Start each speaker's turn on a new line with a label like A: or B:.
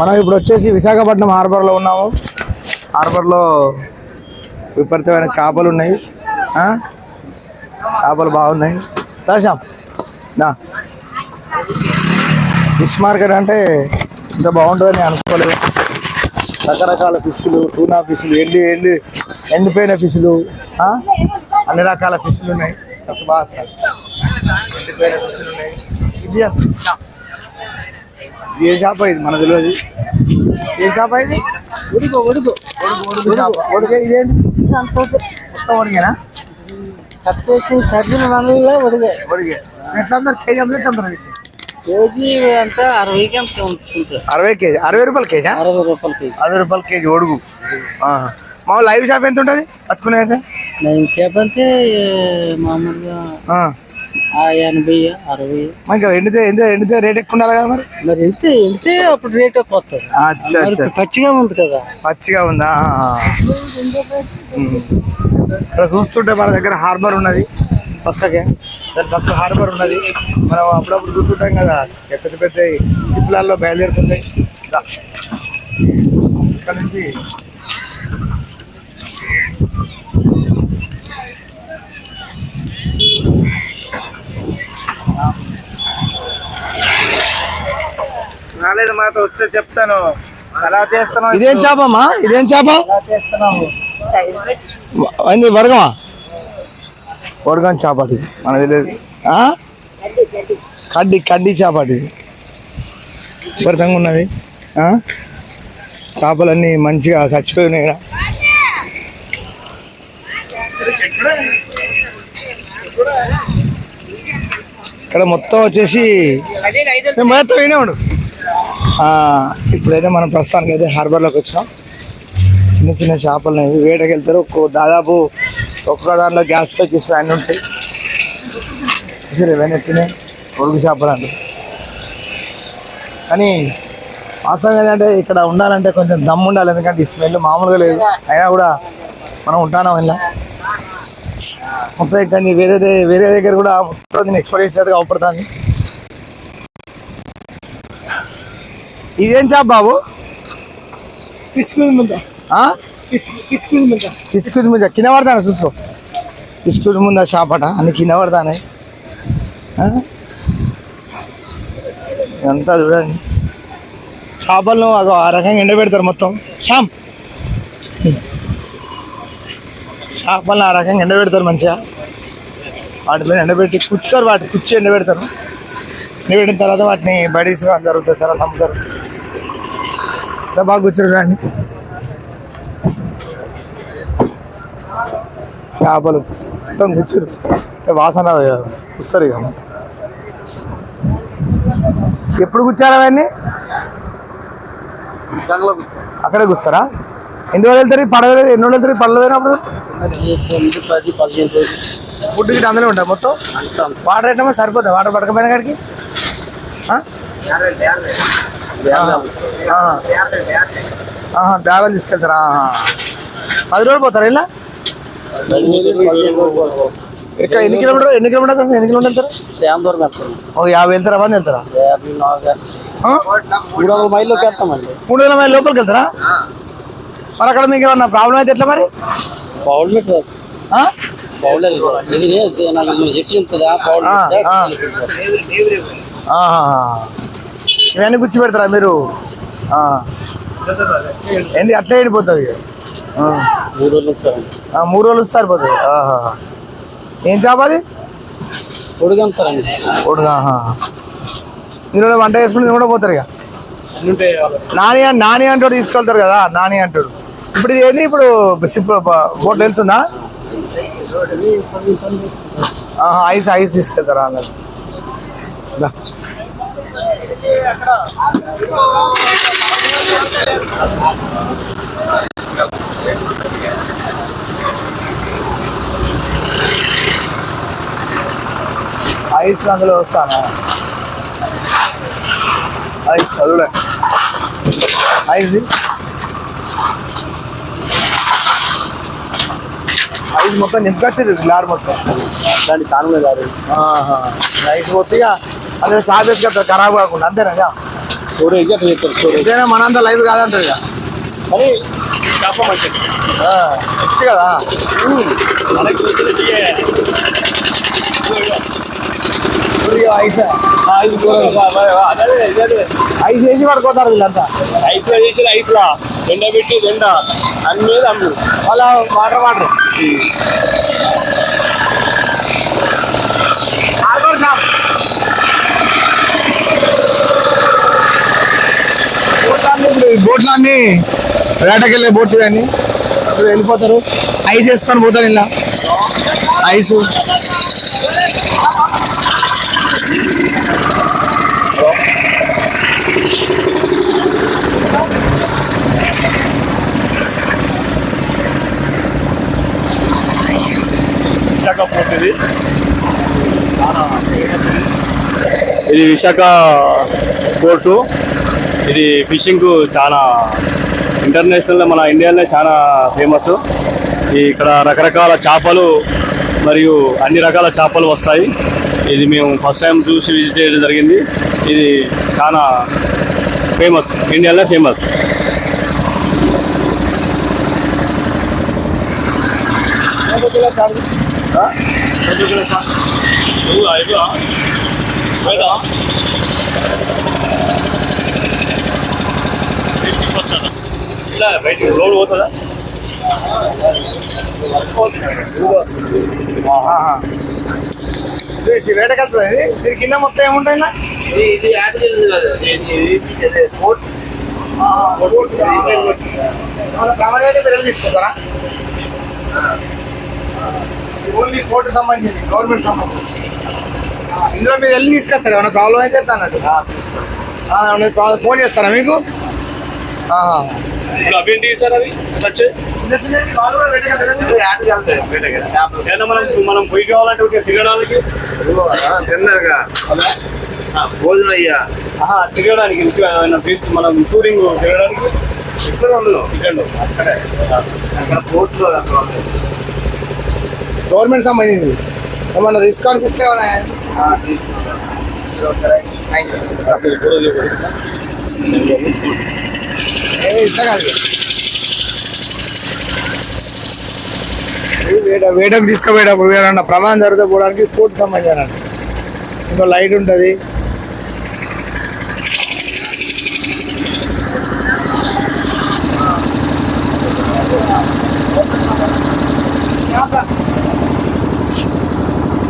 A: మనం ఇప్పుడు వచ్చేసి విశాఖపట్నం హార్బర్లో ఉన్నాము. హార్బర్లో విపరీతమైన చేపలు ఉన్నాయి. ఆ? చేపలు బాగున్నాయి. దాశాం నా ఫిష్ మార్కెట్ అంటే ఇంత బాగుంటుందని అనుకోలేదు. రకరకాల ఫిష్లు టూనా ఫిష్లు ఎండి ఎండి ఎండిపోయిన ఫిష్లు ఆ? అన్ని రకాల ఫిష్లు ఉన్నాయి. బాగా ఎండిపోయిన ఫిష్లు ఉన్నాయి. ఇది ఏ చేప ఇది? మన తెలియదు ఏ చేప ఇది?
B: ఉడుకు ఉడుకు.
A: ఒడుగే ఇదేంటి? మొత్తం ఒడిగేనా
B: కప్పేసి సర్దిన నల్లలో ఉడిగే
A: ఒడిగే ఎట్లా అందరు? కేజీ అమ్మితే అందరు
B: కేజీ అంతా అంత ఉంటుంది.
A: అరవై కేజీ. అరవై రూపాయలు కేజీ
B: అరవై రూపాయల కేజీ.
A: అరవై రూపాయలు కేజీ ఒడుగు ఆహా. మా లైవ్ షాప్ ఎంత ఉంటుంది? పట్టుకునే అయితే
B: నేను చేపంటే మామూలుగా ఎనభై అరవై.
A: మరి ఇంకా ఎండితే ఎండితే ఎండితే రేట్ ఎక్కువ ఉండాలి కదా మరి?
B: మరి అప్పుడు రేట్ ఎక్కువ వస్తుంది.
A: అచ్చా
B: మరి
A: అచ్చా
B: ఇప్పుడు పచ్చిగా ఉంది కదా.
A: పచ్చిగా ఉందా. ఇక్కడ చూస్తుంటే మన దగ్గర హార్బర్ ఉన్నది. పక్కగా దాని పక్క హార్బర్ ఉన్నది. మనం అప్పుడప్పుడు చూస్తుంటాం కదా పెద్ద పెద్ద షిప్లలో బయలుదేరుతుంటాయి. ఇక్కడ నుంచి రాలేదు మాతో వస్తే చెప్తాను. అలా చేస్తున్నావు ఇదేం చేపమ్మా? ఇదేం చేప? అయింది వరగమా? వరగం చేపటి మనకు తెలియదు. ఆ? కడ్డి కడ్డి చేపటి. విపరీతంగా ఉన్నది ఆ? చేపలన్నీ మంచిగా చచ్చిపోయి ఉన్నాయి. ఇక్కడ మొత్తం వచ్చేసి మేము మొత్తం వినే ఉండు ఆ, ఇప్పుడైతే మనం ప్రస్తుతానికి అయితే హార్బర్లోకి వచ్చినాం. చిన్న చిన్న చేపలు అనేవి వేటకి వెళ్తారు. ఒక్కో దాదాపు ఒక్కొక్క దాంట్లో గ్యాస్ ప్యాకెట్స్ అన్నీ ఉంటాయి. చూసారు ఇవన్నీ ఎత్తున్నాయి పొరుగు చేపలు అంటే కానీ వాస్తవం ఏంటంటే ఇక్కడ ఉండాలంటే కొంచెం దమ్ము ఉండాలి. ఎందుకంటే ఈ స్మెల్ మామూలుగా లేదు. అయినా కూడా మనం ఉంటాను ఇలా మొత్తం కానీ వేరే వేరే దగ్గర కూడా మొత్తం దీన్ని చేసినట్టుగా అవపడుతుంది. ఇదేం చేప బాబు? ఆ? కిసుకుది ముందు. కింద పడతాను చూసుకో. కిసుకుది ముందు ఆ చేపట అన్ని కింద పడతానే అంతా చూడండి. చేపలను అగో ఆ రకంగా ఎండబెడతారు మొత్తం. షామ్ చేపలను ఆ రకంగా ఎండబెడతారు మంచిగా. వాటి మీద ఎండబెట్టి కుచ్చుతారు వాటి కుచ్చి ఎండబెడతారు. ఎండబెట్టిన తర్వాత వాటిని బడీస్ జరుగుతుంది తర్వాత అమ్ముతారు. బాగా కూర్చోరు రండి చేపలు మొత్తం కూర్చురు వాసన కూర్చోరు ఇక ఎప్పుడు కూర్చారు అవన్నీ? అక్కడే కూర్చారా? ఎన్ని రోజులు వెళ్తారు? పడవ ఎన్ని రోజులు వెళ్తారు? పడవ పోయినప్పుడు
B: పది పదిహేను రోజులు.
A: ఫుడ్ గిట్ట అందులో ఉంటాయి మొత్తం? వాటర్ ఎట్లా మరి సరిపోతుంది వాటర్ పడకపోయిన కాడికి? బ్యాగులు తీసుకెళ్తారా. పది రోజులు పోతారా ఇలా? ఇక్కడ ఎన్ని కిలోమీటర్ ఎన్ని కిలోమీటర్ ఎన్ని కిలోమీటర్ వెళ్తారు? ఒక యాభై వెళ్తారా? మంది వెళ్తారా?
B: మూడు వందల మైల్లోకి వెళ్తామండి.
A: మూడు వేల మైలు లోపలికి వెళ్తారా? మరి అక్కడ మీకు ఏమన్నా ప్రాబ్లం అయితే ఎట్లా మరి?
B: పౌల్ ఇది చెట్టు ఉంటుందా.
A: ఇవన్నీ గుచ్చి పెడతారా మీరు? ఆ. ఏంటి అట్లా వెళ్ళిపోతుంది?
B: మూడు రోజులు వచ్చారండి
A: మూడు రోజులు సరిపోతుంది. ఏం చేప అది?
B: ఉడిగంతారండి
A: మీరు వంట చేసుకుని కూడా పోతారు ఇక. నాని నాని అంటాడు తీసుకెళ్తారు కదా నాని అంటాడు. ఇప్పుడు ఇది ఏంది ఇప్పుడు షిప్ వెళ్తుందా? ఐస్ ఐస్ తీసుకెళ్తారా అన్నది. ఐస్ అందులో వస్తానా? ఐస్ చదువులే ఐస్ ఐస్ మొత్తం నింపుకొచ్చేది లార్ మొత్తం.
B: దాన్ని కానుగా కాదు.
A: ఐస్ పోతే ఇక అందులో సాపేసి కట్టారు ఖరాబ్ కాకుండా అంతేనా?
C: స్టోరేజ్ అట్లా చెప్తారు స్టోరేజ్.
A: ఇదేనా మనంతా లైవ్ కాదంటారు ఇక.
C: కానీ మంచిది
A: ఫిక్స్ కదా ఐస్
C: అదే అదే
A: వేసి పడుకోతారు వీళ్ళంతా.
C: ఐస్ చేసిన ఐస్ లా ఎండ పెట్టి ఎండ అన్ని అమ్ము.
A: వాళ్ళ వాటర్ వాటర్ హార్బర్ షాప్ బోట్లన్నీ ఇప్పుడు వేటకెళ్ళే బోట్లు కానీ ఇప్పుడు వెళ్ళిపోతారు. ఐస్ వేసుకొని పోతారు ఇలా. ఐస్.
C: విశాఖ ఇది ఇది. ఇది విశాఖ పోర్టు ఇది ఫిషింగ్ చాలా ఇంటర్నేషనల్ మన ఇండియాలోనే చాలా ఫేమస్. ఇక్కడ రకరకాల చేపలు మరియు అన్ని రకాల చేపలు వస్తాయి. ఇది మేము ఫస్ట్ టైం చూసి విజిట్ చేయడం జరిగింది. ఇది చాలా ఫేమస్ ఇండియాలో ఫేమస్. ఇలా బయటికి రోడ్ పోతుందా?
A: వేటకెళ్తుంది దీని కింద మొత్తం ఏముంటాయి?
B: ఇది యాడ్ చేయలేదు కదా.
A: ప్రమాదం పిల్లలు తీసుకుంటారా? ఓన్లీ కోర్టు సంబంధించింది గవర్నమెంట్ సంబంధించి ఇందులో మీరు వెళ్ళి తీసుకొస్తారు. ఏమైనా ప్రాబ్లం అయితే ఎట్లా అన్నట్టు. ఏమైనా ప్రాబ్లం ఫోన్ చేస్తారా మీకు?
C: ఇప్పుడు అవేంటి సార్ అవి? ఏదైనా మనం మనం పొయ్యి కావాలంటే తిరగడానికి?
B: తిన్నారుగా భోజనం అయ్యా
C: ఆహా, తిరగడానికి. ఇంకా ఏమైనా బీచ్ మనం టూరింగ్ తిరగడానికి?
B: ఇక్కడ అక్కడే అక్కడ. పోర్టులో.
A: గవర్నమెంట్ సంబంధించింది. ఏమన్నా రిస్క్ అనిపిస్తే. థ్యాంక్ యూ వేట వేటకు తీసుకుపోయేటప్పుడు ఏమన్నా ప్రమాదం జరిగితే పోవడానికి కోర్టు సంబంధించిన ఇంకా లైట్ ఉంటుంది.